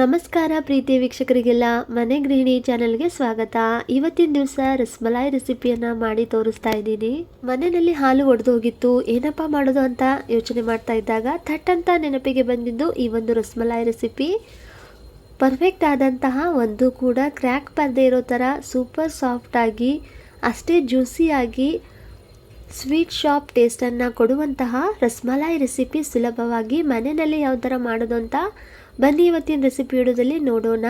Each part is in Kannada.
ನಮಸ್ಕಾರ ಪ್ರೀತಿ ವೀಕ್ಷಕರಿಗೆಲ್ಲ. ಮನೆ ಗೃಹಿಣಿ ಚಾನೆಲ್ಗೆ ಸ್ವಾಗತ. ಇವತ್ತಿನ ದಿವಸ ರಸ್ಮಲಾಯಿ ರೆಸಿಪಿಯನ್ನು ಮಾಡಿ ತೋರಿಸ್ತಾ ಇದ್ದೀನಿ. ಮನೆಯಲ್ಲಿ ಹಾಲು ಒಡೆದು ಹೋಗಿತ್ತು. ಏನಪ್ಪ ಮಾಡೋದು ಅಂತ ಯೋಚನೆ ಮಾಡ್ತಾ ಇದ್ದಾಗ ಥಟ್ ಅಂತ ನೆನಪಿಗೆ ಬಂದಿದ್ದು ಈ ಒಂದು ರಸ್ಮಲಾಯಿ ರೆಸಿಪಿ. ಪರ್ಫೆಕ್ಟ್ ಆದಂತಹ ಒಂದು ಕೂಡ ಕ್ರ್ಯಾಕ್ ಪರದೆ ಇರೋ ಥರ ಸೂಪರ್ ಸಾಫ್ಟ್ ಆಗಿ, ಅಷ್ಟೇ ಜ್ಯೂಸಿಯಾಗಿ ಸ್ವೀಟ್ ಶಾಪ್ ಟೇಸ್ಟನ್ನು ಕೊಡುವಂತಹ ರಸ್ಮಲಾಯಿ ರೆಸಿಪಿ ಸುಲಭವಾಗಿ ಮನೆಯಲ್ಲಿ ಯಾವ ಥರ ಮಾಡೋದು ಅಂತ ಬನ್ನಿ ಇವತ್ತಿನ ರೆಸಿಪಿ ವಿಡಿಯೋದಲ್ಲಿ ನೋಡೋಣ.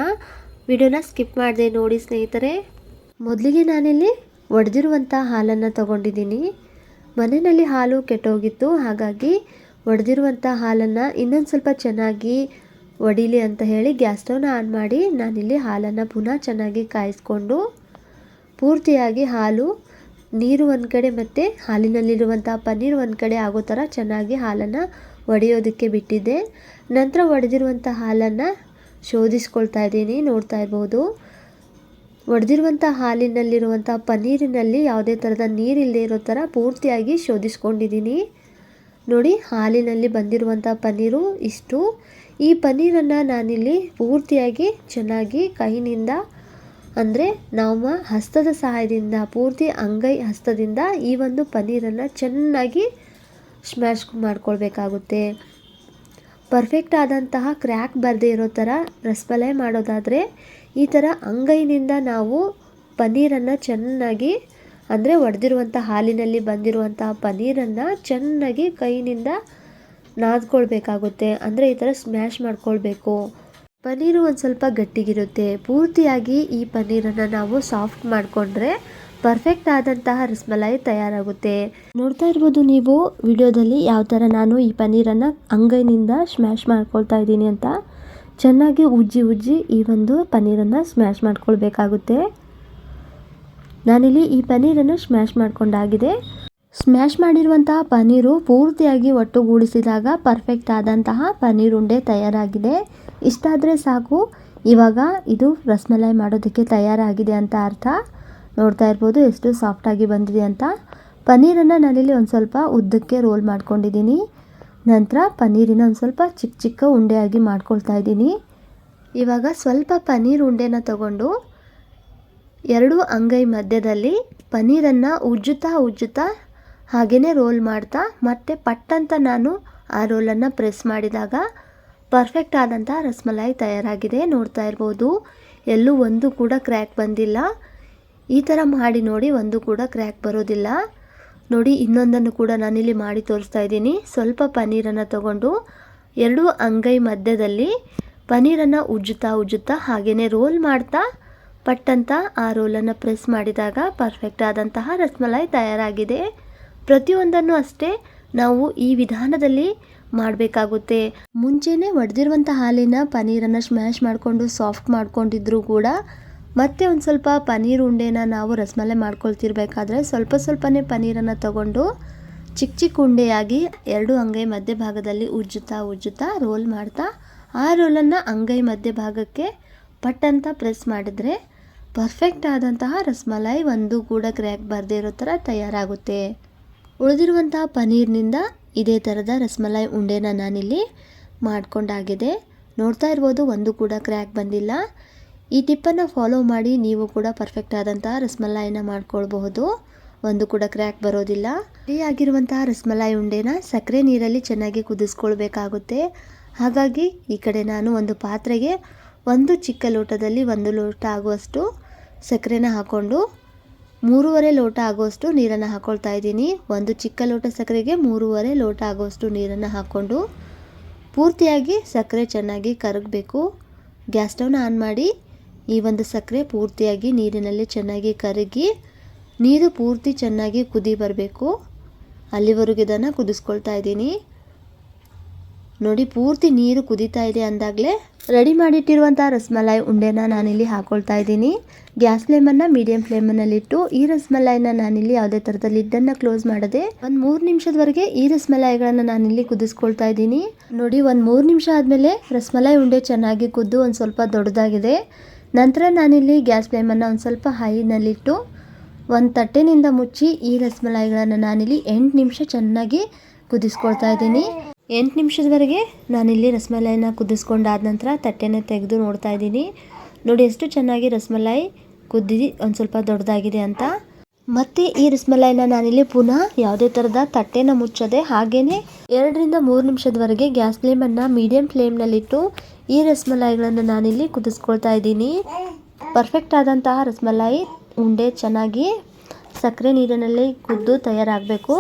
ವಿಡಿಯೋನ ಸ್ಕಿಪ್ ಮಾಡಿದೆ ನೋಡಿ ಸ್ನೇಹಿತರೆ. ಮೊದಲಿಗೆ ನಾನಿಲ್ಲಿ ಒಡೆದಿರುವಂಥ ಹಾಲನ್ನು ತಗೊಂಡಿದ್ದೀನಿ. ಮನೆಯಲ್ಲಿ ಹಾಲು ಕೆಟ್ಟೋಗಿತ್ತು, ಹಾಗಾಗಿ ಒಡೆದಿರುವಂಥ ಹಾಲನ್ನು ಇನ್ನೊಂದು ಸ್ವಲ್ಪ ಚೆನ್ನಾಗಿ ಒಡಿಲಿ ಅಂತ ಹೇಳಿ ಗ್ಯಾಸ್ ಸ್ಟವ್ನ ಆನ್ ಮಾಡಿ ನಾನಿಲ್ಲಿ ಹಾಲನ್ನು ಪುನಃ ಚೆನ್ನಾಗಿ ಕಾಯಿಸ್ಕೊಂಡು ಪೂರ್ತಿಯಾಗಿ ಹಾಲು ನೀರು ಒಂದು ಕಡೆ ಮತ್ತು ಹಾಲಿನಲ್ಲಿರುವಂಥ ಪನ್ನೀರ್ ಒಂದು ಕಡೆ ಆಗೋ ಥರ ಚೆನ್ನಾಗಿ ಹಾಲನ್ನು ಒಡೆಯೋದಕ್ಕೆ ಬಿಟ್ಟಿದ್ದೆ. ನಂತರ ಒಡೆದಿರುವಂಥ ಹಾಲನ್ನು ಶೋಧಿಸ್ಕೊಳ್ತಾ ಇದ್ದೀನಿ, ನೋಡ್ತಾ ಇರ್ಬೋದು. ಒಡೆದಿರುವಂಥ ಹಾಲಿನಲ್ಲಿರುವಂಥ ಪನ್ನೀರಿನಲ್ಲಿ ಯಾವುದೇ ಥರದ ನೀರಿಲ್ಲದೆ ಇರೋ ಥರ ಪೂರ್ತಿಯಾಗಿ ಶೋಧಿಸ್ಕೊಂಡಿದ್ದೀನಿ. ನೋಡಿ, ಹಾಲಿನಲ್ಲಿ ಬಂದಿರುವಂಥ ಪನ್ನೀರು ಇಷ್ಟು. ಈ ಪನ್ನೀರನ್ನು ನಾನಿಲ್ಲಿ ಪೂರ್ತಿಯಾಗಿ ಚೆನ್ನಾಗಿ ಕೈನಿಂದ ಅಂದರೆ ನಮ್ಮ ಹಸ್ತದ ಸಹಾಯದಿಂದ, ಪೂರ್ತಿ ಅಂಗೈ ಹಸ್ತದಿಂದ ಈ ಒಂದು ಪನ್ನೀರನ್ನು ಚೆನ್ನಾಗಿ ಸ್ಮ್ಯಾಶ್ ಮಾಡ್ಕೊಳ್ಬೇಕಾಗುತ್ತೆ. ಪರ್ಫೆಕ್ಟ್ ಆದಂತಹ ಕ್ರ್ಯಾಕ್ ಬರದೇ ಇರೋ ಥರ ರಸಮಲೈ ಮಾಡೋದಾದರೆ ಈ ಥರ ಅಂಗೈನಿಂದ ನಾವು ಪನ್ನೀರನ್ನು ಚೆನ್ನಾಗಿ, ಅಂದರೆ ಒಡೆದಿರುವಂಥ ಹಾಲಿನಲ್ಲಿ ಬಂದಿರುವಂತಹ ಪನ್ನೀರನ್ನು ಚೆನ್ನಾಗಿ ಕೈನಿಂದ ನಾದ್ಕೊಳ್ಬೇಕಾಗುತ್ತೆ. ಅಂದರೆ ಈ ಥರ ಸ್ಮ್ಯಾಶ್ ಮಾಡ್ಕೊಳ್ಬೇಕು. ಪನ್ನೀರು ಒಂದು ಸ್ವಲ್ಪ ಗಟ್ಟಿಗಿರುತ್ತೆ. ಪೂರ್ತಿಯಾಗಿ ಈ ಪನ್ನೀರನ್ನು ನಾವು ಸಾಫ್ಟ್ ಮಾಡಿಕೊಂಡ್ರೆ ಪರ್ಫೆಕ್ಟ್ ಆದಂತಹ ರಸ್ಮಲಾಯಿ ತಯಾರಾಗುತ್ತೆ. ನೋಡ್ತಾ ಇರ್ಬೋದು ನೀವು, ವಿಡಿಯೋದಲ್ಲಿ ಯಾವ ಥರ ನಾನು ಈ ಪನ್ನೀರನ್ನು ಅಂಗೈನಿಂದ ಸ್ಮ್ಯಾಶ್ ಮಾಡ್ಕೊಳ್ತಾ ಇದ್ದೀನಿ ಅಂತ. ಚೆನ್ನಾಗಿ ಉಜ್ಜಿ ಉಜ್ಜಿ ಈ ಒಂದು ಪನ್ನೀರನ್ನು ಸ್ಮ್ಯಾಶ್ ಮಾಡ್ಕೊಳ್ಬೇಕಾಗುತ್ತೆ. ನಾನಿಲ್ಲಿ ಈ ಪನ್ನೀರನ್ನು ಸ್ಮ್ಯಾಶ್ ಮಾಡ್ಕೊಂಡಾಗಿದೆ. ಸ್ಮ್ಯಾಶ್ ಮಾಡಿರುವಂತಹ ಪನ್ನೀರು ಪೂರ್ತಿಯಾಗಿ ಒಟ್ಟುಗೂಡಿಸಿದಾಗ ಪರ್ಫೆಕ್ಟ್ ಆದಂತಹ ಪನ್ನೀರ್ ಉಂಡೆ ತಯಾರಾಗಿದೆ. ಇಷ್ಟಾದರೆ ಸಾಕು, ಇವಾಗ ಇದು ರಸಮಲೈ ಮಾಡೋದಕ್ಕೆ ತಯಾರಾಗಿದೆ ಅಂತ ಅರ್ಥ. ನೋಡ್ತಾ ಇರ್ಬೋದು, ಎಷ್ಟು ಸಾಫ್ಟಾಗಿ ಬಂದಿದೆ ಅಂತ. ಪನ್ನೀರನ್ನು ನಾನಿಲ್ಲಿ ಒಂದು ಸ್ವಲ್ಪ ಉದ್ದಕ್ಕೆ ರೋಲ್ ಮಾಡ್ಕೊಂಡಿದ್ದೀನಿ. ನಂತರ ಪನ್ನೀರಿನ ಒಂದು ಸ್ವಲ್ಪ ಚಿಕ್ಕ ಚಿಕ್ಕ ಉಂಡೆಯಾಗಿ ಮಾಡ್ಕೊಳ್ತಾ ಇದ್ದೀನಿ. ಇವಾಗ ಸ್ವಲ್ಪ ಪನ್ನೀರ್ ಉಂಡೆನ ತಗೊಂಡು ಎರಡು ಅಂಗೈ ಮಧ್ಯದಲ್ಲಿ ಪನ್ನೀರನ್ನು ಉಜ್ಜುತ್ತಾ ಉಜ್ಜುತ್ತಾ ಹಾಗೆಯೇ ರೋಲ್ ಮಾಡ್ತಾ, ಮತ್ತೆ ಪಟ್ಟಂತ ನಾನು ಆ ರೋಲನ್ನು ಪ್ರೆಸ್ ಮಾಡಿದಾಗ ಪರ್ಫೆಕ್ಟ್ ಆದಂಥ ರಸಮಲಾಯಿ ತಯಾರಾಗಿದೆ. ನೋಡ್ತಾ ಇರ್ಬೋದು, ಎಲ್ಲೂ ಒಂದು ಕೂಡ ಕ್ರ್ಯಾಕ್ ಬಂದಿಲ್ಲ. ಈ ಥರ ಮಾಡಿ ನೋಡಿ ಒಂದು ಕೂಡ ಕ್ರ್ಯಾಕ್ ಬರೋದಿಲ್ಲ. ನೋಡಿ ಇನ್ನೊಂದನ್ನು ಕೂಡ ನಾನಿಲ್ಲಿ ಮಾಡಿ ತೋರಿಸ್ತಾ ಇದ್ದೀನಿ. ಸ್ವಲ್ಪ ಪನ್ನೀರನ್ನು ತಗೊಂಡು ಎರಡು ಅಂಗೈ ಮಧ್ಯದಲ್ಲಿ ಪನ್ನೀರನ್ನು ಉಜ್ಜುತ್ತಾ ಉಜ್ಜುತ್ತಾ ಹಾಗೆಯೇ ರೋಲ್ ಮಾಡ್ತಾ ಪಟ್ಟಂತ ಆ ರೋಲನ್ನು ಪ್ರೆಸ್ ಮಾಡಿದಾಗ ಪರ್ಫೆಕ್ಟ್ ಆದಂತಹ ರಸ್ಮಲೈ ತಯಾರಾಗಿದೆ. ಪ್ರತಿಯೊಂದನ್ನು ಅಷ್ಟೇ ನಾವು ಈ ವಿಧಾನದಲ್ಲಿ ಮಾಡಬೇಕಾಗುತ್ತೆ. ಮುಂಚೆನೇ ಒಡೆದಿರುವಂಥ ಹಾಲಿನ ಪನ್ನೀರನ್ನು ಸ್ಮ್ಯಾಶ್ ಮಾಡಿಕೊಂಡು ಸಾಫ್ಟ್ ಮಾಡ್ಕೊಂಡಿದ್ರು ಕೂಡ ಮತ್ತೆ ಒಂದು ಸ್ವಲ್ಪ ಪನ್ನೀರ್ ಉಂಡೆನ ನಾವು ರಸಮಲೈ ಮಾಡ್ಕೊಳ್ತಿರ್ಬೇಕಾದ್ರೆ ಸ್ವಲ್ಪ ಸ್ವಲ್ಪನೇ ಪನ್ನೀರನ್ನು ತಗೊಂಡು ಚಿಕ್ಕ ಚಿಕ್ಕ ಉಂಡೆಯಾಗಿ ಎರಡು ಅಂಗೈ ಮಧ್ಯಭಾಗದಲ್ಲಿ ಉಜ್ಜುತ್ತಾ ಉಜ್ಜುತ್ತಾ ರೋಲ್ ಮಾಡ್ತಾ ಆ ರೋಲನ್ನು ಅಂಗೈ ಮಧ್ಯಭಾಗಕ್ಕೆ ಪಟ್ ಪಟ್ಟಂತ ಪ್ರೆಸ್ ಮಾಡಿದರೆ ಪರ್ಫೆಕ್ಟ್ ಆದಂತಹ ರಸಮಲೈ ಒಂದು ಕೂಡ ಕ್ರ್ಯಾಕ್ ಬರದೇ ಇರೋ ಥರ ತಯಾರಾಗುತ್ತೆ. ಉಳಿದಿರುವಂತಹ ಪನ್ನೀರ್ನಿಂದ ಇದೇ ಥರದ ರಸಮಲೈ ಉಂಡೆನ ನಾನಿಲ್ಲಿ ಮಾಡ್ಕೊಂಡಾಗಿದೆ. ನೋಡ್ತಾ ಇರ್ಬೋದು ಒಂದು ಕೂಡ ಕ್ರ್ಯಾಕ್ ಬಂದಿಲ್ಲ. ಈ ಟಿಪ್ಪನ್ನು ಫಾಲೋ ಮಾಡಿ ನೀವು ಕೂಡ ಪರ್ಫೆಕ್ಟ್ ಆದಂತಹ ರಸ್ಮಲಾಯಿನ ಮಾಡ್ಕೊಳ್ಬಹುದು. ಒಂದು ಕೂಡ ಕ್ರ್ಯಾಕ್ ಬರೋದಿಲ್ಲ. ಆಗಿರುವಂತಹ ರಸಮಲಾಯಿ ಉಂಡೆನ ಸಕ್ಕರೆ ನೀರಲ್ಲಿ ಚೆನ್ನಾಗಿ ಕುದಿಸ್ಕೊಳ್ಬೇಕಾಗುತ್ತೆ. ಹಾಗಾಗಿ ಈ ಕಡೆ ನಾನು ಒಂದು ಪಾತ್ರೆಗೆ ಒಂದು ಚಿಕ್ಕ ಲೋಟದಲ್ಲಿ ಒಂದು ಲೋಟ ಆಗುವಷ್ಟು ಸಕ್ಕರೆನ ಹಾಕ್ಕೊಂಡು ಮೂರುವರೆ ಲೋಟ ಆಗುವಷ್ಟು ನೀರನ್ನು ಹಾಕ್ಕೊಳ್ತಾ ಇದ್ದೀನಿ. ಒಂದು ಚಿಕ್ಕ ಲೋಟ ಸಕ್ಕರೆಗೆ ಮೂರುವರೆ ಲೋಟ ಆಗುವಷ್ಟು ನೀರನ್ನು ಹಾಕ್ಕೊಂಡು ಪೂರ್ತಿಯಾಗಿ ಸಕ್ಕರೆ ಚೆನ್ನಾಗಿ ಕರಗಬೇಕು. ಗ್ಯಾಸ್ ಸ್ಟವ್ನ ಆನ್ ಮಾಡಿ ಈ ಒಂದು ಸಕ್ಕರೆ ಪೂರ್ತಿಯಾಗಿ ನೀರಿನಲ್ಲಿ ಚೆನ್ನಾಗಿ ಕರಗಿ, ನೀರು ಪೂರ್ತಿ ಚೆನ್ನಾಗಿ ಕುದಿ ಬರಬೇಕು. ಅಲ್ಲಿವರೆಗೆ ಇದನ್ನು ಕುದಿಸ್ಕೊಳ್ತಾ ಇದ್ದೀನಿ. ನೋಡಿ, ಪೂರ್ತಿ ನೀರು ಕುದೀತಾ ಇದೆ ಅಂದಾಗಲೇ. ರೆಡಿ ಮಾಡಿಟ್ಟಿರುವಂಥ ರಸ್ಮಲಾಯಿ ಉಂಡೆನ ನಾನಿಲ್ಲಿ ಹಾಕ್ಕೊಳ್ತಾ ಇದ್ದೀನಿ. ಗ್ಯಾಸ್ ಫ್ಲೇಮನ್ನು ಮೀಡಿಯಂ ಫ್ಲೇಮನ್ನಲ್ಲಿಟ್ಟು ಈ ರಸ್ಮಲಾಯಿನ ನಾನಿಲ್ಲಿ ಯಾವುದೇ ಥರದ ಲಿಡ್ಡನ್ನು ಕ್ಲೋಸ್ ಮಾಡದೆ, ಒಂದು ಮೂರು ನಿಮಿಷದವರೆಗೆ ಈ ರಸ್ಮಲಾಯಿಗಳನ್ನು ನಾನಿಲ್ಲಿ ಕುದಿಸ್ಕೊಳ್ತಾ ಇದ್ದೀನಿ. ನೋಡಿ, ಒಂದು ಮೂರು ನಿಮಿಷ ಆದಮೇಲೆ ರಸ್ಮಲಾಯಿ ಉಂಡೆ ಚೆನ್ನಾಗಿ ಕುದ್ದು ಒಂದು ಸ್ವಲ್ಪ ದೊಡ್ಡದಾಗಿದೆ. ನಂತರ ನಾನಿಲ್ಲಿ ಗ್ಯಾಸ್ ಫ್ಲೇಮನ್ನು ಒಂದು ಸ್ವಲ್ಪ ಹೈನಲ್ಲಿಟ್ಟು ಒಂದು ತಟ್ಟೆನಿಂದ ಮುಚ್ಚಿ ಈ ರಸಮಲಾಯಿಗಳನ್ನು ನಾನಿಲ್ಲಿ ಎಂಟು ನಿಮಿಷ ಚೆನ್ನಾಗಿ ಕುದಿಸ್ಕೊಳ್ತಾ ಇದ್ದೀನಿ. ಎಂಟು ನಿಮಿಷದವರೆಗೆ ನಾನಿಲ್ಲಿ ರಸಮಲಾಯಿನ ಕುದಿಸ್ಕೊಂಡಾದ ನಂತರ ತಟ್ಟೆನ ತೆಗೆದು ನೋಡ್ತಾ ಇದ್ದೀನಿ. ನೋಡಿ ಎಷ್ಟು ಚೆನ್ನಾಗಿ ರಸಮಲಾಯಿ ಕುದ್ದಿ ಒಂದು ಸ್ವಲ್ಪ ದೊಡ್ಡದಾಗಿದೆ ಅಂತ. ಮತ್ತೆ ಈ ರಿಸ್ಮಲೈನ ನಾನಿಲ್ಲಿ ಪುನಃ ಯಾವುದೇ ಥರದ ತಟ್ಟೆನ ಮುಚ್ಚದೆ ಹಾಗೆಯೇ ಎರಡರಿಂದ ಮೂರು ನಿಮಿಷದವರೆಗೆ ಗ್ಯಾಸ್ ಫ್ಲೇಮನ್ನು ಮೀಡಿಯಂ ಫ್ಲೇಮ್ನಲ್ಲಿಟ್ಟು ಈ ರಸಮಲಾಯಿಗಳನ್ನು ನಾನಿಲ್ಲಿ ಕುದಿಸ್ಕೊಳ್ತಾ ಇದ್ದೀನಿ. ಪರ್ಫೆಕ್ಟ್ ಆದಂತಹ ರಸ್ಮಲಾಯಿ ಉಂಡೆ ಚೆನ್ನಾಗಿ ಸಕ್ಕರೆ ನೀರಿನಲ್ಲಿ ಕುದ್ದು ತಯಾರಾಗಬೇಕು.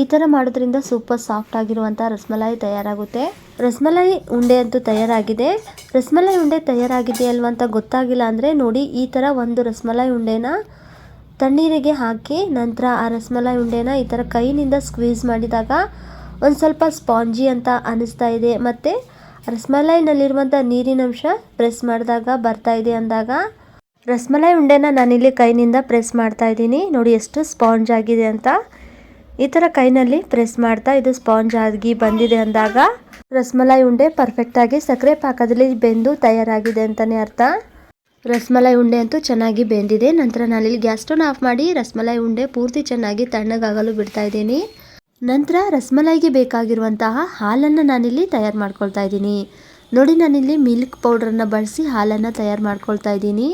ಈ ಥರ ಮಾಡೋದ್ರಿಂದ ಸೂಪರ್ ಸಾಫ್ಟ್ ಆಗಿರುವಂಥ ರಸ್ಮಲಾಯಿ ತಯಾರಾಗುತ್ತೆ. ರಸ್ಮಲಾಯಿ ಉಂಡೆ ಅಂತೂ ತಯಾರಾಗಿದೆ. ರಸ್ಮಲಾಯಿ ಉಂಡೆ ತಯಾರಾಗಿದೆ ಅಲ್ವಾ ಅಂತ ಗೊತ್ತಾಗಿಲ್ಲ ಅಂದರೆ ನೋಡಿ ಈ ಥರ ಒಂದು ರಸ್ಮಲಾಯಿ ಉಂಡೆನ ತಣ್ಣೀರಿಗೆ ಹಾಕಿ ನಂತರ ಆ ರಸಮಲಾಯಿ ಉಂಡೆನ ಈ ಥರ ಕೈನಿಂದ ಸ್ಕ್ವೀಸ್ ಮಾಡಿದಾಗ ಒಂದು ಸ್ವಲ್ಪ ಸ್ಪಾಂಜಿ ಅಂತ ಅನಿಸ್ತಾ ಇದೆ. ಮತ್ತು ರಸಮಲಾಯಿನಲ್ಲಿರುವಂಥ ನೀರಿನಂಶ ಪ್ರೆಸ್ ಮಾಡಿದಾಗ ಬರ್ತಾ ಇದೆ ಅಂದಾಗ ರಸಮಲಾಯಿ ಉಂಡೆನ ನಾನಿಲ್ಲಿ ಕೈನಿಂದ ಪ್ರೆಸ್ ಮಾಡ್ತಾ ಇದ್ದೀನಿ. ನೋಡಿ ಎಷ್ಟು ಸ್ಪಾಂಜ್ ಆಗಿದೆ ಅಂತ. ಈ ಥರ ಕೈನಲ್ಲಿ ಪ್ರೆಸ್ ಮಾಡ್ತಾ ಇದು ಸ್ಪಾಂಜ್ ಆಗಿ ಬಂದಿದೆ ಅಂದಾಗ ರಸಮಲೈ ಉಂಡೆ ಪರ್ಫೆಕ್ಟಾಗಿ ಸಕ್ಕರೆ ಪಾಕದಲ್ಲಿ ಬೆಂದು ತಯಾರಾಗಿದೆ ಅಂತಲೇ ಅರ್ಥ. ರಸಮಲಾಯಿ ಉಂಡೆ ಅಂತೂ ಚೆನ್ನಾಗಿ ಬೆಂದಿದೆ. ನಂತರ ನಾನಿಲ್ಲಿ ಗ್ಯಾಸ್ ಸ್ಟೋನ್ ಆಫ್ ಮಾಡಿ ರಸಮಲಾಯಿ ಉಂಡೆ ಪೂರ್ತಿ ಚೆನ್ನಾಗಿ ತಣ್ಣಗಾಗಲು ಬಿಡ್ತಾ ಇದ್ದೀನಿ. ನಂತರ ರಸಮಲಾಯಿಗೆ ಬೇಕಾಗಿರುವಂತಹ ಹಾಲನ್ನು ನಾನಿಲ್ಲಿ ತಯಾರು ಮಾಡ್ಕೊಳ್ತಾ ಇದ್ದೀನಿ. ನೋಡಿ ನಾನಿಲ್ಲಿ ಮಿಲ್ಕ್ ಪೌಡ್ರನ್ನು ಬಳಸಿ ಹಾಲನ್ನು ತಯಾರು ಮಾಡ್ಕೊಳ್ತಾ ಇದ್ದೀನಿ.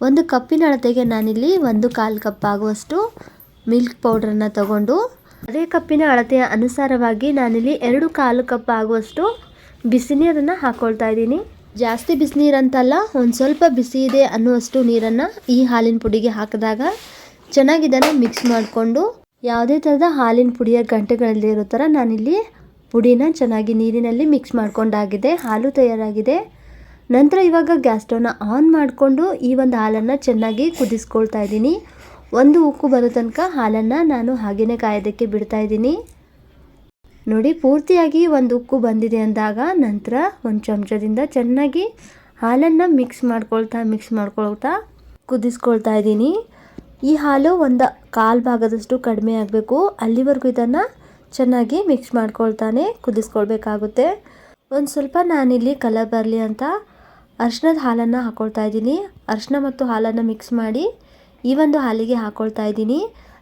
ಒಂದು ಕಪ್ಪಿನ ಅಳತೆಗೆ ನಾನಿಲ್ಲಿ ಒಂದು ಕಾಲು ಕಪ್ ಆಗುವಷ್ಟು ಮಿಲ್ಕ್ ಪೌಡ್ರನ್ನು ತಗೊಂಡು, ಅದೇ ಕಪ್ಪಿನ ಅಳತೆಯ ಅನುಸಾರವಾಗಿ ನಾನಿಲ್ಲಿ ಎರಡು ಕಾಲು ಕಪ್ ಆಗುವಷ್ಟು ಬಿಸಿನೀರನ್ನು ಹಾಕ್ಕೊಳ್ತಾ ಇದ್ದೀನಿ. ಜಾಸ್ತಿ ಬಿಸಿನೀರಂತಲ್ಲ ಒಂದು ಸ್ವಲ್ಪ ಬಿಸಿ ಇದೆ ಅನ್ನುವಷ್ಟು ನೀರನ್ನು ಈ ಹಾಲಿನ ಪುಡಿಗೆ ಹಾಕಿದಾಗ ಚೆನ್ನಾಗಿದ್ದಾನೆ ಮಿಕ್ಸ್ ಮಾಡಿಕೊಂಡು ಯಾವುದೇ ಥರದ ಹಾಲಿನ ಪುಡಿಯ ಗಂಟೆಗಳಲ್ಲಿ ಇರೋ ಥರ ನಾನಿಲ್ಲಿ ಪುಡಿನ ಚೆನ್ನಾಗಿ ನೀರಿನಲ್ಲಿ ಮಿಕ್ಸ್ ಮಾಡ್ಕೊಂಡಾಗಿದೆ, ಹಾಲು ತಯಾರಾಗಿದೆ. ನಂತರ ಇವಾಗ ಗ್ಯಾಸ್ ಸ್ಟವ್ನ ಆನ್ ಮಾಡಿಕೊಂಡು ಈ ಒಂದು ಹಾಲನ್ನು ಚೆನ್ನಾಗಿ ಕುದಿಸ್ಕೊಳ್ತಾ ಇದ್ದೀನಿ. ಒಂದು ಉಕ್ಕು ಬರೋ ತನಕ ಹಾಲನ್ನು ನಾನು ಹಾಗೆಯೇ ಕಾಯೋದಕ್ಕೆ ಬಿಡ್ತಾ ಇದ್ದೀನಿ. ನೋಡಿ, ಪೂರ್ತಿಯಾಗಿ ಒಂದು ಉಕ್ಕು ಬಂದಿದೆ ಅಂದಾಗ ನಂತರ ಒಂದು ಚಮಚದಿಂದ ಚೆನ್ನಾಗಿ ಹಾಲನ್ನು ಮಿಕ್ಸ್ ಮಾಡ್ಕೊಳ್ತಾ ಮಿಕ್ಸ್ ಮಾಡ್ಕೊಳ್ತಾ ಕುದಿಸ್ಕೊಳ್ತಾ ಇದ್ದೀನಿ. ಈ ಹಾಲು ಒಂದು ಕಾಲು ಭಾಗದಷ್ಟು ಕಡಿಮೆ ಆಗಬೇಕು. ಅಲ್ಲಿವರೆಗೂ ಇದನ್ನು ಚೆನ್ನಾಗಿ ಮಿಕ್ಸ್ ಮಾಡ್ಕೊಳ್ತಾನೆ ಕುದಿಸ್ಕೊಳ್ಬೇಕಾಗುತ್ತೆ. ಒಂದು ಸ್ವಲ್ಪ ನಾನಿಲ್ಲಿ ಕಲರ್ ಬರಲಿ ಅಂತ ಅರ್ಶಿನದ ಹಾಲನ್ನು ಹಾಕ್ಕೊಳ್ತಾ ಇದ್ದೀನಿ. ಅರ್ಶಿನ ಮತ್ತು ಹಾಲನ್ನು ಮಿಕ್ಸ್ ಮಾಡಿ ಈ ಒಂದು ಹಾಲಿಗೆ ಹಾಕ್ಕೊಳ್ತಾ ಇದ್ದೀನಿ.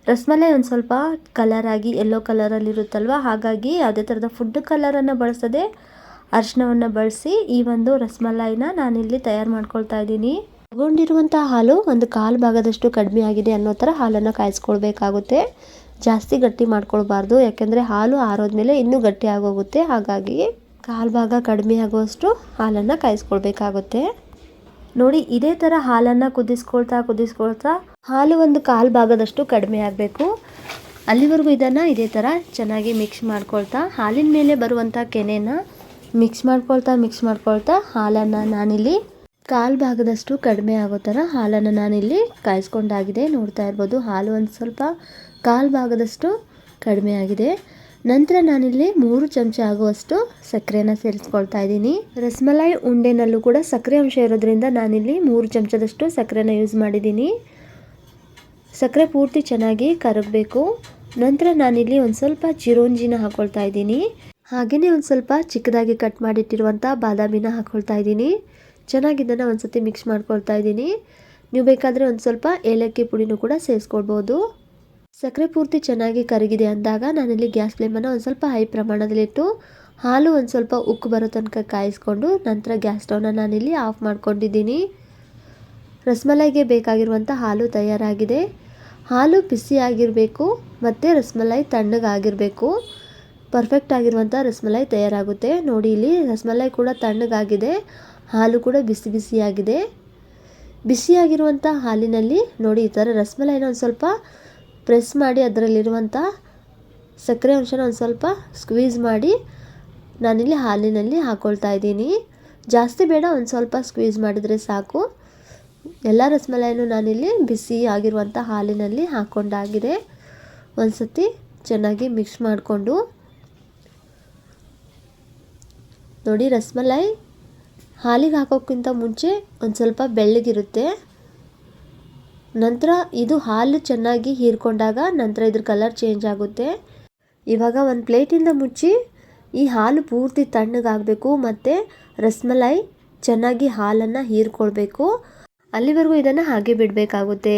ರಸಮಲೈ ಒಂದು ಸ್ವಲ್ಪ ಕಲರ್ ಆಗಿ ಯೆಲ್ಲೋ ಕಲರಲ್ಲಿ ಇರುತ್ತಲ್ವ? ಹಾಗಾಗಿ ಯಾವುದೇ ಥರದ ಫುಡ್ ಕಲರನ್ನು ಬಳಸದೆ ಅರಿಶಿನವನ್ನು ಬಳಸಿ ಈ ಒಂದು ರಸಮಲಾಯಿನ ನಾನಿಲ್ಲಿ ತಯಾರು ಮಾಡ್ಕೊಳ್ತಾ ಇದ್ದೀನಿ. ತಗೊಂಡಿರುವಂಥ ಹಾಲು ಒಂದು ಕಾಲು ಭಾಗದಷ್ಟು ಕಡಿಮೆ ಆಗಿದೆ ಅನ್ನೋ ಥರ ಹಾಲನ್ನು ಕಾಯಿಸ್ಕೊಳ್ಬೇಕಾಗುತ್ತೆ. ಜಾಸ್ತಿ ಗಟ್ಟಿ ಮಾಡ್ಕೊಳ್ಬಾರ್ದು, ಯಾಕೆಂದರೆ ಹಾಲು ಆರೋದ್ಮೇಲೆ ಇನ್ನೂ ಗಟ್ಟಿ ಆಗೋಗುತ್ತೆ. ಹಾಗಾಗಿ ಕಾಲು ಭಾಗ ಕಡಿಮೆ ಆಗುವಷ್ಟು ಹಾಲನ್ನು ಕಾಯಿಸ್ಕೊಳ್ಬೇಕಾಗುತ್ತೆ. ನೋಡಿ, ಇದೇ ಥರ ಹಾಲನ್ನು ಕುದಿಸ್ಕೊಳ್ತಾ ಕುದಿಸ್ಕೊಳ್ತಾ ಹಾಲು ಒಂದು ಕಾಲು ಭಾಗದಷ್ಟು ಕಡಿಮೆ ಆಗಬೇಕು. ಅಲ್ಲಿವರೆಗೂ ಇದನ್ನು ಇದೇ ಥರ ಚೆನ್ನಾಗಿ ಮಿಕ್ಸ್ ಮಾಡ್ಕೊಳ್ತಾ, ಹಾಲಿನ ಮೇಲೆ ಬರುವಂಥ ಕೆನೆನ ಮಿಕ್ಸ್ ಮಾಡ್ಕೊಳ್ತಾ ಮಿಕ್ಸ್ ಮಾಡ್ಕೊಳ್ತಾ ಹಾಲನ್ನು ನಾನಿಲ್ಲಿ ಕಾಲು ಭಾಗದಷ್ಟು ಕಡಿಮೆ ಆಗೋ ಥರ ಹಾಲನ್ನು ನಾನಿಲ್ಲಿ ಕಾಯಿಸ್ಕೊಂಡಾಗಿದೆ. ನೋಡ್ತಾ ಇರ್ಬೋದು, ಹಾಲು ಒಂದು ಸ್ವಲ್ಪ ಕಾಲು ಭಾಗದಷ್ಟು ಕಡಿಮೆ ಆಗಿದೆ. ನಂತರ ನಾನಿಲ್ಲಿ ಮೂರು ಚಮಚ ಆಗುವಷ್ಟು ಸಕ್ಕರೆನ ಸೇರಿಸ್ಕೊಳ್ತಾ ಇದ್ದೀನಿ. ರಸ್ಮಲಾಯಿ ಉಂಡೆನಲ್ಲೂ ಕೂಡ ಸಕ್ಕರೆ ಅಂಶ ಇರೋದ್ರಿಂದ ನಾನಿಲ್ಲಿ ಮೂರು ಚಮಚದಷ್ಟು ಸಕ್ಕರೆನ ಯೂಸ್ ಮಾಡಿದ್ದೀನಿ. ಸಕ್ಕರೆ ಪೂರ್ತಿ ಚೆನ್ನಾಗಿ ಕರಗಬೇಕು. ನಂತರ ನಾನಿಲ್ಲಿ ಒಂದು ಸ್ವಲ್ಪ ಚಿರೋಂಜಿನ ಹಾಕ್ಕೊಳ್ತಾ ಇದ್ದೀನಿ. ಹಾಗೆಯೇ ಒಂದು ಸ್ವಲ್ಪ ಚಿಕ್ಕದಾಗಿ ಕಟ್ ಮಾಡಿಟ್ಟಿರುವಂಥ ಬಾದಾಮಿನ ಹಾಕ್ಕೊಳ್ತಾ ಇದ್ದೀನಿ. ಚೆನ್ನಾಗಿ ಇದನ್ನು ಒಂದು ಸತಿ ಮಿಕ್ಸ್ ಮಾಡ್ಕೊಳ್ತಾ ಇದ್ದೀನಿ. ನೀವು ಬೇಕಾದರೆ ಒಂದು ಸ್ವಲ್ಪ ಏಲಕ್ಕಿ ಪುಡಿನೂ ಕೂಡ ಸೇರಿಸ್ಕೊಳ್ಬೋದು. ಸಕ್ಕರೆ ಪೂರ್ತಿ ಚೆನ್ನಾಗಿ ಕರಗಿದೆ ಅಂದಾಗ ನಾನಿಲ್ಲಿ ಗ್ಯಾಸ್ ಫ್ಲೇಮನ್ನು ಒಂದು ಸ್ವಲ್ಪ ಹೈ ಪ್ರಮಾಣದಲ್ಲಿಟ್ಟು ಹಾಲು ಒಂದು ಸ್ವಲ್ಪ ಉಕ್ಕು ಬರೋ ತನಕ ಕಾಯಿಸ್ಕೊಂಡು ನಂತರ ಗ್ಯಾಸ್ ಸ್ಟವ್ನ ನಾನಿಲ್ಲಿ ಆಫ್ ಮಾಡ್ಕೊಂಡಿದ್ದೀನಿ. ರಸಮಲಾಯಿಗೆ ಬೇಕಾಗಿರುವಂಥ ಹಾಲು ತಯಾರಾಗಿದೆ. ಹಾಲು ಬಿಸಿಯಾಗಿರಬೇಕು ಮತ್ತು ರಸಮಲಾಯಿ ತಣ್ಣಗಾಗಿರಬೇಕು ಪರ್ಫೆಕ್ಟ್ ಆಗಿರುವಂಥ ರಸಮಲಾಯಿ ತಯಾರಾಗುತ್ತೆ. ನೋಡಿ ಇಲ್ಲಿ ರಸಮಲಾಯಿ ಕೂಡ ತಣ್ಣಗಾಗಿದೆ ಹಾಲು ಕೂಡ ಬಿಸಿ ಬಿಸಿಯಾಗಿದೆ. ಬಿಸಿಯಾಗಿರುವಂಥ ಹಾಲಿನಲ್ಲಿ ನೋಡಿ ಈ ಥರ ರಸಮಲೈನ ಒಂದು ಸ್ವಲ್ಪ ಪ್ರೆಸ್ ಮಾಡಿ ಅದರಲ್ಲಿರುವಂಥ ಸಕ್ಕರೆ ಅಂಶನ ಒಂದು ಸ್ವಲ್ಪ ಸ್ಕ್ವೀಸ್ ಮಾಡಿ ನಾನಿಲ್ಲಿ ಹಾಲಿನಲ್ಲಿ ಹಾಕ್ಕೊಳ್ತಾ ಇದ್ದೀನಿ. ಜಾಸ್ತಿ ಬೇಡ, ಒಂದು ಸ್ವಲ್ಪ ಸ್ಕ್ವೀಸ್ ಮಾಡಿದರೆ ಸಾಕು. ಎಲ್ಲ ರಸಮಲಾಯಿನೂ ನಾನಿಲ್ಲಿ ಬಿಸಿ ಆಗಿರುವಂಥ ಹಾಲಿನಲ್ಲಿ ಹಾಕ್ಕೊಂಡಾಗಿದೆ ಒಂದು ಸತಿ ಚೆನ್ನಾಗಿ ಮಿಕ್ಸ್ ಮಾಡಿಕೊಂಡು. ನೋಡಿ ರಸಮಲಾಯಿ ಹಾಲಿಗೆ ಹಾಕೋಕ್ಕಿಂತ ಮುಂಚೆ ಒಂದು ಸ್ವಲ್ಪ ಬೆಳ್ಳಗಿರುತ್ತೆ. ನಂತರ ಇದು ಹಾಲು ಚೆನ್ನಾಗಿ ಹೀರ್ಕೊಂಡಾಗ ನಂತರ ಇದ್ರ ಕಲರ್ ಚೇಂಜ್ ಆಗುತ್ತೆ. ಇವಾಗ ಒಂದು ಪ್ಲೇಟಿಂದ ಮುಚ್ಚಿ ಈ ಹಾಲು ಪೂರ್ತಿ ತಣ್ಣಗಾಗಬೇಕು ಮತ್ತು ರಸ್ಮಲಾಯಿ ಚೆನ್ನಾಗಿ ಹಾಲನ್ನು ಹೀರ್ಕೊಳ್ಬೇಕು. ಅಲ್ಲಿವರೆಗೂ ಇದನ್ನು ಹಾಗೆ ಬಿಡಬೇಕಾಗುತ್ತೆ.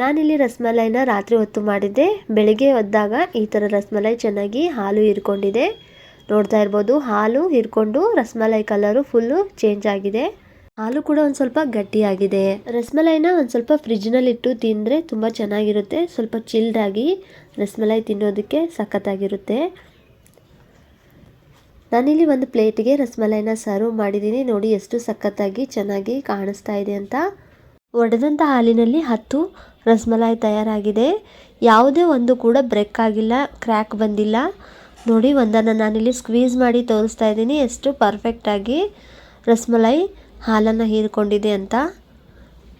ನಾನಿಲ್ಲಿ ರಸ್ಮಲಾಯಿನ ರಾತ್ರಿ ಹೊತ್ತು ಮಾಡಿದ್ದೆ. ಬೆಳಿಗ್ಗೆ ಒದ್ದಾಗ ಈ ಥರ ರಸ್ಮಲೈ ಚೆನ್ನಾಗಿ ಹಾಲು ಹೀರ್ಕೊಂಡಿದೆ. ನೋಡ್ತಾ ಇರ್ಬೋದು, ಹಾಲು ಹೀರ್ಕೊಂಡು ರಸಮಲೈ ಕಲರು ಫುಲ್ಲು ಚೇಂಜ್ ಆಗಿದೆ. ಹಾಲು ಕೂಡ ಒಂದು ಸ್ವಲ್ಪ ಗಟ್ಟಿಯಾಗಿದೆ. ರಸಮಲೈನ ಒಂದು ಸ್ವಲ್ಪ ಫ್ರಿಜ್ನಲ್ಲಿ ಇಟ್ಟು ತಿಂದರೆ ತುಂಬ ಚೆನ್ನಾಗಿರುತ್ತೆ. ಸ್ವಲ್ಪ ಚಿಲ್ಡ್ ಆಗಿ ರಸಮಲೈ ತಿನ್ನೋದಕ್ಕೆ ಸಖತ್ತಾಗಿರುತ್ತೆ. ನಾನಿಲ್ಲಿ ಒಂದು ಪ್ಲೇಟ್ಗೆ ರಸಮಲೈನ ಸರ್ವ್ ಮಾಡಿದ್ದೀನಿ. ನೋಡಿ ಎಷ್ಟು ಸಖತ್ತಾಗಿ ಚೆನ್ನಾಗಿ ಕಾಣಿಸ್ತಾ ಇದೆ ಅಂತ. ಒಡೆದಂಥ ಹಾಲಿನಲ್ಲಿ ಹತ್ತು ರಸಮಲಾಯಿ ತಯಾರಾಗಿದೆ. ಯಾವುದೇ ಒಂದು ಕೂಡ ಬ್ರೇಕ್ ಆಗಿಲ್ಲ, ಕ್ರ್ಯಾಕ್ ಬಂದಿಲ್ಲ. ನೋಡಿ, ಒಂದನ್ನು ನಾನಿಲ್ಲಿ ಸ್ಕ್ವೀಸ್ ಮಾಡಿ ತೋರಿಸ್ತಾ ಇದ್ದೀನಿ. ಎಷ್ಟು ಪರ್ಫೆಕ್ಟಾಗಿ ರಸಮಲೈ ಹಾಲನ್ನು ಹೀರಿಕೊಂಡಿದೆ ಅಂತ.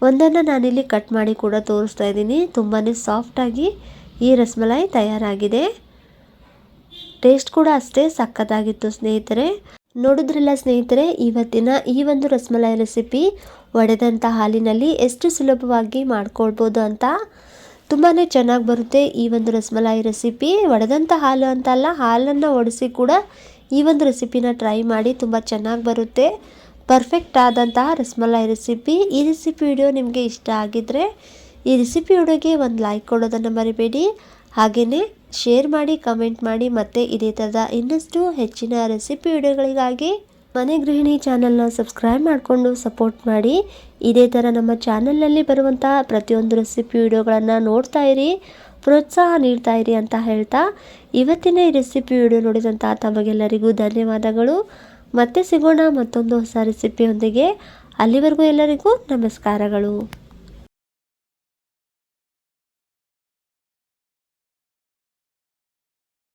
ಒಂದನ್ನು ನಾನಿಲ್ಲಿ ಕಟ್ ಮಾಡಿ ಕೂಡ ತೋರಿಸ್ತಾ ಇದ್ದೀನಿ. ತುಂಬಾ ಸಾಫ್ಟಾಗಿ ಈ ರಸ್ಮಲೈ ತಯಾರಾಗಿದೆ. ಟೇಸ್ಟ್ ಕೂಡ ಅಷ್ಟೇ ಸಕ್ಕತ್ತಾಗಿತ್ತು ಸ್ನೇಹಿತರೆ. ನೋಡಿದ್ರಲ್ಲ ಸ್ನೇಹಿತರೆ, ಇವತ್ತಿನ ಈ ಒಂದು ರಸ್ಮಲೈ ರೆಸಿಪಿ ಒಡೆದಂಥ ಹಾಲಿನಲ್ಲಿ ಎಷ್ಟು ಸುಲಭವಾಗಿ ಮಾಡ್ಕೊಳ್ಬೋದು ಅಂತ. ತುಂಬಾ ಚೆನ್ನಾಗಿ ಬರುತ್ತೆ ಈ ಒಂದು ರಸ್ಮಲಾಯಿ ರೆಸಿಪಿ ಒಡೆದಂಥ ಹಾಲು ಅಂತಲ್ಲ ಹಾಲನ್ನು ಒಡಿಸಿ ಕೂಡ ಈ ಒಂದು ರೆಸಿಪಿನ ಟ್ರೈ ಮಾಡಿ ತುಂಬ ಚೆನ್ನಾಗಿ ಬರುತ್ತೆ. ಪರ್ಫೆಕ್ಟ್ ಆದಂತಹ ರಸಮಲೈ ರೆಸಿಪಿ ಈ ರೆಸಿಪಿ ವಿಡಿಯೋ ನಿಮಗೆ ಇಷ್ಟ ಆಗಿದ್ದರೆ ಈ ರೆಸಿಪಿ ವಿಡಿಯೋಗೆ ಒಂದು ಲೈಕ್ ಕೊಡೋದನ್ನು ಮರಿಬೇಡಿ. ಹಾಗೆಯೇ ಶೇರ್ ಮಾಡಿ ಕಮೆಂಟ್ ಮಾಡಿ, ಮತ್ತು ಇದೇ ಥರದ ಇನ್ನಷ್ಟು ಹೆಚ್ಚಿನ ರೆಸಿಪಿ ವಿಡಿಯೋಗಳಿಗಾಗಿ ಮನೆ ಗೃಹಿಣಿ ಚಾನಲ್ನ ಸಬ್ಸ್ಕ್ರೈಬ್ ಮಾಡಿಕೊಂಡು ಸಪೋರ್ಟ್ ಮಾಡಿ. ಇದೇ ಥರ ನಮ್ಮ ಚಾನಲ್ನಲ್ಲಿ ಬರುವಂಥ ಪ್ರತಿಯೊಂದು ರೆಸಿಪಿ ವಿಡಿಯೋಗಳನ್ನು ನೋಡ್ತಾ ಇರಿ, ಪ್ರೋತ್ಸಾಹ ನೀಡ್ತಾ ಇರಿ ಅಂತ ಹೇಳ್ತಾ. ಇವತ್ತಿನ ಈ ರೆಸಿಪಿ ವಿಡಿಯೋ ನೋಡಿದಂಥ ತಮಗೆಲ್ಲರಿಗೂ ಧನ್ಯವಾದಗಳು. ಮತ್ತೆ ಸಿಗೋಣ ಮತ್ತೊಂದು ಹೊಸ ರೆಸಿಪಿಯೊಂದಿಗೆ. ಅಲ್ಲಿವರೆಗೂ ಎಲ್ಲರಿಗೂ ನಮಸ್ಕಾರಗಳು.